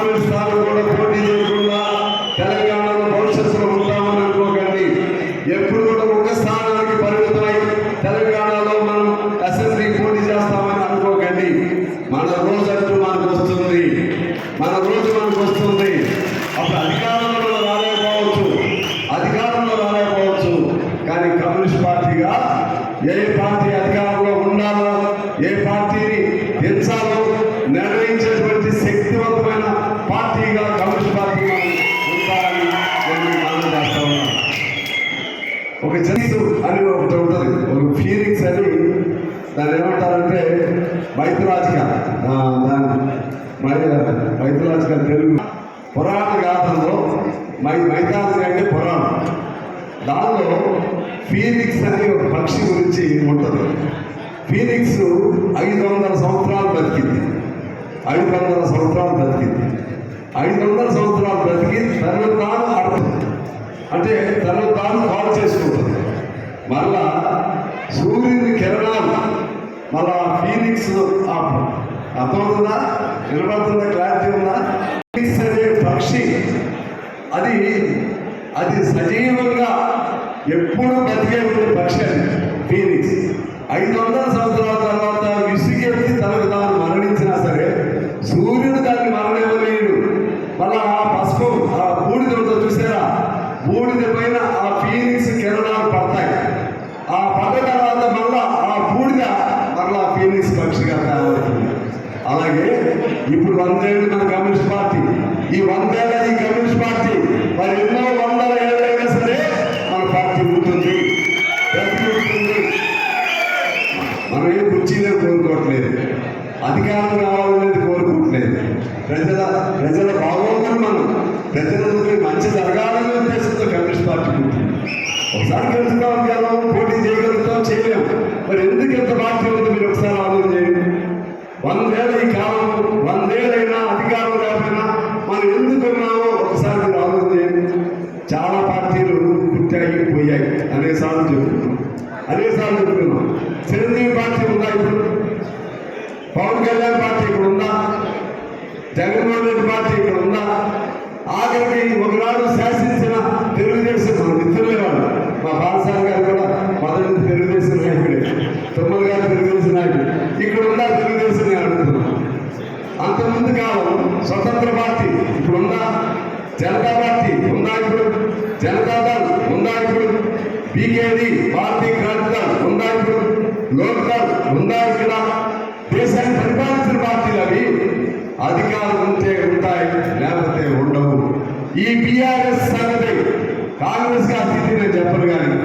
Parliament స్థానం కూడా పోటీ చేయకుండా తెలంగాణలో భవిష్యత్తులో ఉంటామని అనుకోకండి. ఎప్పుడు కూడా ఒక స్థానానికి పరిమితమై తెలంగాణలో మనం అసెంబ్లీ పోటీ చేస్తామని అనుకోకండి. మన రోజంటూ మనకు వస్తుంది. మన రోజు మనకు వస్తుంది. అప్పుడు అధికారంలో రాలేకపోవచ్చు. అధికారంలో రాలేకపోవచ్చు. కానీ కమ్యూనిస్ట్ పార్టీగా ఏ పార్టీ ఒక జంతు అని ఒకటి ఉంటుంది. ఒక ఫీలింగ్స్ అని దాన్ని ఏమంటారంటే మైథలాజికల్ దాని మైథలాజికల్ తెలుగు. పురాణ గాథంలో మై మైథాలజీ అంటే పురాణం. దానిలో ఫీనిక్స్ అనే ఒక పక్షి గురించి ఉంటుంది. ఫీనిక్స్ ఐదు వందల సంవత్సరాలు బతికింది ఐదు వందల సంవత్సరాలు బతికింది ఐదు వందల సంవత్సరాలు బతికి మళ్ళా సూర్యుని కిరణాలు మళ్ళా ఫీనిక్స్ అర్థమవుతుందా నిలబడుతుందా క్లారిటీ ఉందా? ఫీనిక్స్ అనే పక్షి అది అది సజీవంగా ఎప్పుడు బతికే ఉండే పక్షి అది ఫీనిక్స్. ఐదు వందల సంవత్సరాల తర్వాత విసిగెత్తి తనకు తాను మరణించినా సరే సూర్యుడు దాన్ని మరణివ్వలేడు మళ్ళా ఆ పసుపు ఆ బూడిద ఉందో చూసారా బూడిద పైన ఆ ఫీనిక్స్ కిరణాలు పడతాయి ఆ పడ్డ తర్వాత మళ్ళా ఆ బూడిద మళ్ళా ఫీనిక్స్ పక్షిగా తయారవుతుంది అలాగే ఇప్పుడు వందేళ్ళు మన కమ్యూనిస్ట్ పార్టీ. ఈ వందేళ్ళ ఈ కమ్యూనిస్ట్ పార్టీ మరి ఎన్నో వందల ఏళ్ళైనా సరే మన పార్టీ ఉంటుంది. మనం ఏం కుర్చీలే కోరుకోవట్లేదు. అధికారం కావాలనేది కోరుకోవట్లేదు. ప్రజల ప్రజల బాగోగులు మనం ప్రజలందరికీ మంచి జరగాలనే ఉద్దేశంతో కమ్యూనిస్ట్ పార్టీ ఉంటుంది. ఒకసారి గెలుచుకోగలం పోటీ చేయగలుగుతాం చేయలేము. మరి ఎందుకు ఎంత పార్టీ ఉందో? మీరు ఒకసారి ఆలోచన చేయండి. వందేళ్ళు ఈ కాలం వందేళ్ళైనా అధికారం లేకపోయినా మనం ఎందుకున్నామో ఒకసారి మీరు చాలా పార్టీలు పుట్టాయి పోయాయి. అనేసార్లు చెప్తున్నాం. అనేసార్లు చెప్తున్నాం. చిరంజీవి పార్టీ ఉందా ఇప్పుడు? పవన్ కళ్యాణ్ పార్టీ ఇక్కడ ఉందా? జగన్మోహన్ రెడ్డి పార్టీ ఇక్కడ ఉందా? ఆఖరికి ఒకనాడు శాసించిన తెలుగుదేశం మన మిత్రులే వాళ్ళు మా బాలసారి గారు కూడా మొదటి నుంచి తెలుగుదేశం నాయకుడే తొమ్మిది గారు తెలుగుదేశం నాయకుడు ఇక్కడ ఉందా తెలుగుదేశం నేను అడుగుతున్నాను అంతకుముందు కాలం స్వతంత్ర పార్టీ ఇప్పుడు ఉందా జనతా పార్టీ ఉందా ఇప్పుడు జనతా దళ్ ఉందా ఇప్పుడు బీకేడి భారతీయ క్రాంతి దళ్ ఉందా ఇప్పుడు లోక్ దళ్ ఉందా ఇక్కడ దేశాన్ని పరిపాలించిన పార్టీలు అవి. అధికారం ఉంటే ఉంటాయి లేకపోతే ఉండవు. ఈ బీఆర్ఎస్ సంగతి కాంగ్రెస్కి అతిథి నేను చెప్పను కానీ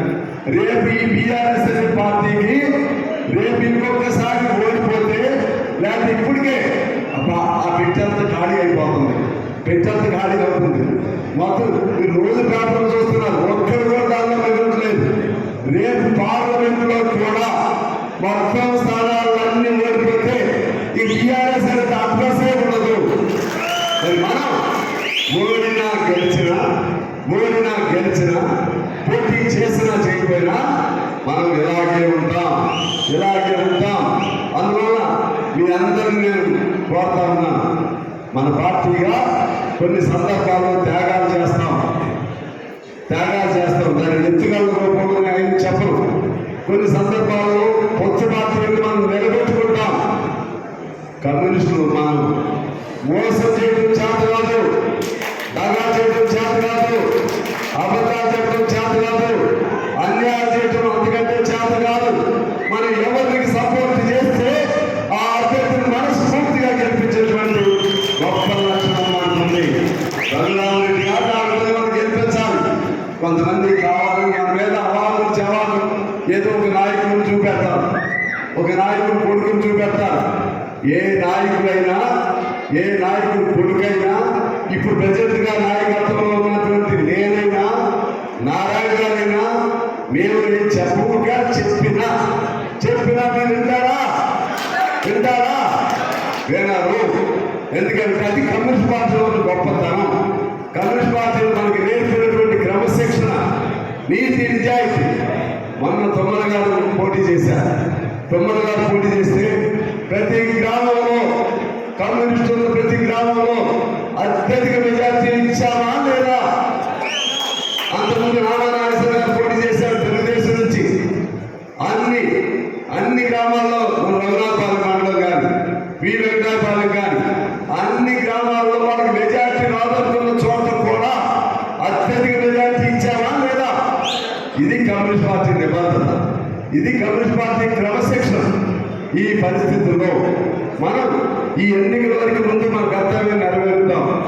రేపు ఈ బీఆర్ఎస్ అనే పార్టీకి రేపు ఇంకొకసారి ఓడిపోతే లేకపోతే ఇప్పటికే అబ్బా ఆ అంతా ఖాళీ అయిపోతుంది. పెట్టాల్సిన ఖాళీ అవుతుంది మొత్తం మీరు రోజు పేపర్లు చూస్తున్నారు. ఒక్కరు కూడా దానిలో మిగలట్లేదు రేపు పార్లమెంట్లో కూడా మొత్తం స్థానాలన్నీ ఓడిపోతే ఈ టీఆర్ఎస్ అనేది అడ్రస్సే ఉండదు. మరి మనం ఓడినా గెలిచినా ఓడినా గెలిచినా పోటీ చేసినా చేయకపోయినా మనం ఇలాగే ఉంటాం ఇలాగే ఉంటాం. అందువల్ల మీ అందరినీ నేను కోరుతా ఉన్నాను. మన పార్టీగా కొన్ని సందర్భాల్లో త్యాగాలు చేస్తాం. త్యాగాలు చేస్తాం. దాని ఎత్తుగల రూపంలో నేను చెప్పరు. కొన్ని సందర్భాల్లో కొత్త పార్టీలు మనం నిలబెట్టుకుంటాం? కమ్యూనిస్టులు మనం మోసం చేయడం చేత కాదు. దగా చేయడం చేత కాదు. అబద్ధాలు చెప్పడం చేత కాదు. అన్యాయం చేయడం అంతకంటే చేత కాదు. కొంతమంది కావాలని మన మీద అవాళ్ళు చవాలు ఏదో ఒక నాయకుడిని చూపెడతారు. ఒక నాయకుడు కొడుకుని చూపెడతారు. ఏ నాయకుడైనా ఏ నాయకుడు కొడుకైనా ఇప్పుడు ప్రజెంట్గా నాయకత్వంలో ఉన్నటువంటి నేనైనా నారాయణ గారైనా మేము నేను చెప్పుగా చెప్పినా చెప్పినా మీరు వింటారా? వింటారా? వినరు. ఎందుకంటే అది కమ్యూనిస్ట్ పార్టీలో గొప్పతనం. కమ్యూనిస్ట్ పార్టీలో మనకి నేర్పిన మొన్న తొమ్మల గారు పోటీ చేశారు. తొమ్మల గారు పోటీ చేస్తే ప్రతి గ్రామంలో కమ్యూనిస్టులు ప్రతి గ్రామంలో ఇది కమ్యూనిస్ట్ పార్టీ నిబంధన. ఇది కమ్యూనిస్ట్ పార్టీ క్రమశిక్షణ. ఈ పరిస్థితుల్లో మనం ఈ ఎన్నికల వరకు ముందు మన కర్తవ్యం నెరవేరుద్దాం.